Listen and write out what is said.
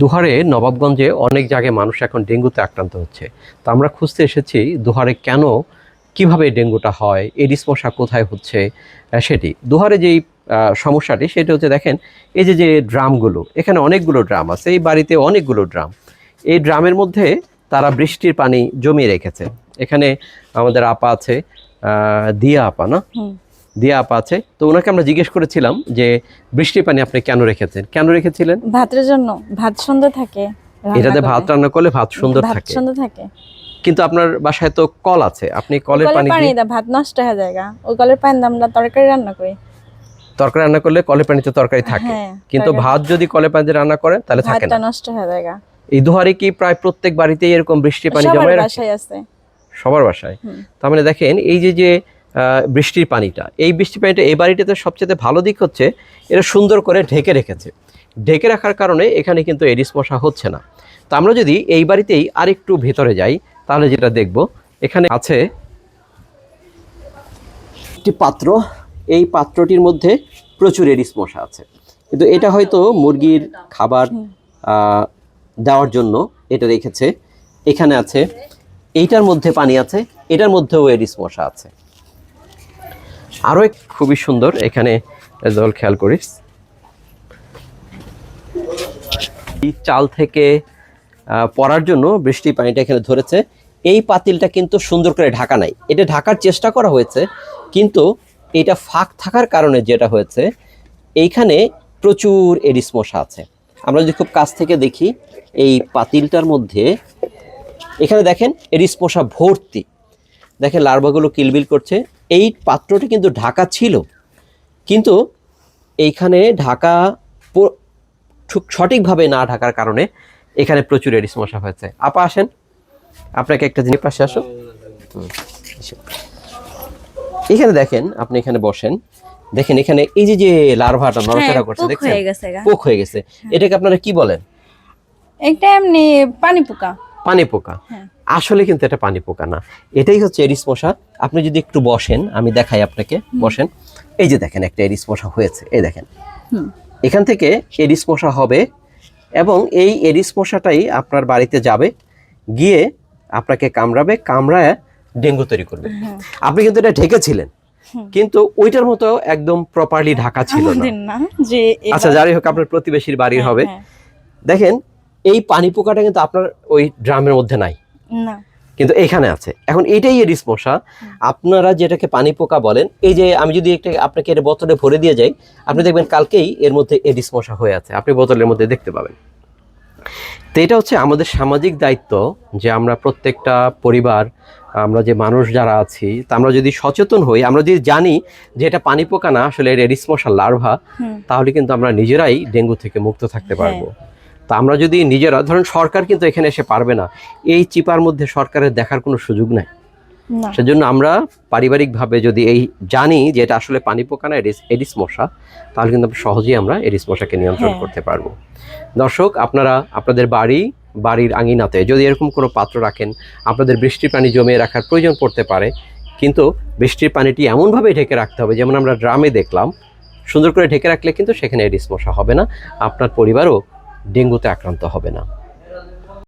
দুহারে নবাবগঞ্জে অনেক জায়গায় মানুষ এখন ডেঙ্গুতে আক্রান্ত হচ্ছে। তা আমরা খুঁজতে এসেছি দুহারে কেন, কীভাবে ডেঙ্গুটা হয় এডিস মশা কোথায় হচ্ছে সেটি। দুহারে যেই সমস্যাটি সেটা হচ্ছে দেখেন, এই যে যে ড্রামগুলো, এখানে অনেকগুলো ড্রাম আছে, এই বাড়িতে অনেকগুলো ড্রাম। এই ড্রামের মধ্যে তারা বৃষ্টির পানি জমিয়ে রেখেছে। এখানে আমাদের আপা আছে দিয়া আপা না। দিয়া আপা আছে। তো ওনাকে আমরা জিজ্ঞেস করেছিলাম যে বৃষ্টির পানি আপনি কেন রেখেছেন? কেন রেখেছিলেন? ভাতের জন্য। ভাত সুন্দর থাকে এটাতে। ভাত রান্না করলে ভাত সুন্দর ভাত থাকে। সুন্দর থাকে। কিন্তু আপনার বাসায় তো কল আছে। আপনি কলের পানি পানি দা ভাত নষ্ট হয়ে যায়গা ওই কলের পানি দিয়ে আমরা তরকারি রান্না করি। তরকারি রান্না করলে কলের পানিতে তরকারি থাকে। হ্যাঁ, কিন্তু ভাত যদি কলের পানিতে রান্না করে তাহলে থাকে ভাতটা না। নষ্ট হয়ে যায়গা এই দুহারে কি প্রায় প্রত্যেক বাড়িতে এরকম বৃষ্টির পানি সবার জমায় রাখে? বাসায় আছে। সবার বাসায়। তার মানে দেখেন এই যে যে বৃষ্টির পানিটা। এই বৃষ্টির পানিটা এই বাড়িটাতে সবচেয়ে ভালো দিক হচ্ছে এটা সুন্দর করে ঢেকে রেখেছে। ঢেকে রাখার কারণে এখানে কিন্তু এডিস মশা হচ্ছে না। তো আমরা যদি এই বাড়িতেই আরেকটু ভেতরে যাই, তাহলে যেটা দেখব, এখানে আছে একটি পাত্র। এই পাত্রটির মধ্যে প্রচুর এডিস মশা আছে। কিন্তু এটা হয়তো মুরগির খাবার দেওয়ার জন্য এটা রেখেছে। এখানে আছে, এইটার মধ্যে পানি আছে, এটার মধ্যেও এডিস মশা আছে। আরও এক খুবই সুন্দর, এখানে জল খেয়াল করিস। এই চাল থেকে পড়ার জন্য বৃষ্টির পানিটা এখানে ধরেছে। এই পাতিলটা কিন্তু সুন্দর করে ঢাকা নাই। এটা ঢাকার চেষ্টা করা হয়েছে, কিন্তু এটা ফাঁক থাকার কারণে যেটা হয়েছে, এইখানে প্রচুর এডিস মশা আছে। আমরা যদি খুব কাছ থেকে দেখি, এই পাতিলটার মধ্যে, এখানে দেখেন এডিস মশা ভর্তি। দেখেন, লার্ভাগুলো কিলবিল করছে। এই পাত্রটি কিন্তু ঢাকা ছিল। কিন্তু এইখানে ঢাকা সঠিকভাবে না ঢাকার কারণে এখানে প্রচুর এডিস মশা হয়েছে। আপা আসেন। আপনাকে একটা জিনিস পাশে আসো। এখানে দেখেন আপনি এখানে বসেন। দেখেন এখানে এই যে যে লার্ভাটা নড়াচড়া হ্যাঁ, করছে পোক দেখছেন? হয়ে গেছে পোক হয়ে গেছে। এটাকে আপনারা কি বলেন? এটা এমনি পানি পোকা। পানি পোকা। হ্যাঁ। আসলে কিন্তু এটা পানি পোকা না। এটাই হচ্ছে এরিস মশা। আপনি যদি একটু বসেন আমি দেখাই আপনাকে। বসেন। এই যে দেখেন একটা এরিস মশা হয়েছে। এই দেখেন। এখান থেকে এরিস মশা হবে এবং এই এরিস মশাটাই আপনার বাড়িতে যাবে গিয়ে আপনাকে কামড়াবে কামড়ায় ডেঙ্গু তৈরি করবে। হ্যাঁ। আপনি কিন্তু এটা ঢেকেছিলেন। কিন্তু ওইটার মতো একদম প্রপারলি ঢাকা ছিল না। যে আচ্ছা যাই হোক আপনার প্রতিবেশীর বাড়ির হ্যাঁ, হবে। দেখেন এই পানি পোকাটা কিন্তু আপনার ওই ড্রামের মধ্যে নাই। না। কিন্তু এখানে আছে। এখন এটাই এডিস মশা আপনারা যেটাকে পানি পোকা বলেন এই যে আমি যদি একটা আপনাকে এটা বোতলে ভরে দিয়ে যাই আপনি দেখবেন কালকেই এর মধ্যে এডিস মশা হয়ে আছে। আপনি বোতলের মধ্যে দেখতে পাবেন। তো এটা হচ্ছে আমাদের সামাজিক দায়িত্ব যে আমরা প্রত্যেকটা পরিবার আমরা যে মানুষ যারা আছি তা আমরা যদি সচেতন হই আমরা যদি জানি যে এটা পানি পোকা না আসলে এটা এডিস মশা লার্ভা তাহলে কিন্তু আমরা নিজেরাই ডেঙ্গু থেকে মুক্ত থাকতে পারব। তা আমরা যদি নিজেরা ধরেন সরকার কিন্তু এখানে এসে পারবে না এই চিপার মধ্যে সরকারের দেখার কোনো সুযোগ নাই। সেজন্য আমরা পারিবারিকভাবে যদি এই জানি যে এটা আসলে পানি পোকা না এডিস এডিস মশা তাহলে কিন্তু আমরা সহজেই আমরা এডিস মশাকে নিয়ন্ত্রণ হ্যাঁ। করতে পারব। দর্শক আপনারা আপনাদের বাড়ি বাড়ির আঙিনাতে যদি এরকম কোনো পাত্র রাখেন আপনাদের বৃষ্টির পানি জমিয়ে রাখার প্রয়োজন পড়তে পারে কিন্তু বৃষ্টির পানিটি এমনভাবে ঢেকে রাখতে হবে যেমন আমরা ড্রামে দেখলাম সুন্দর করে ঢেকে রাখলে কিন্তু সেখানে এডিস মশা হবে না। আপনার পরিবারও ডেঙ্গুতে আক্রান্ত হবে না।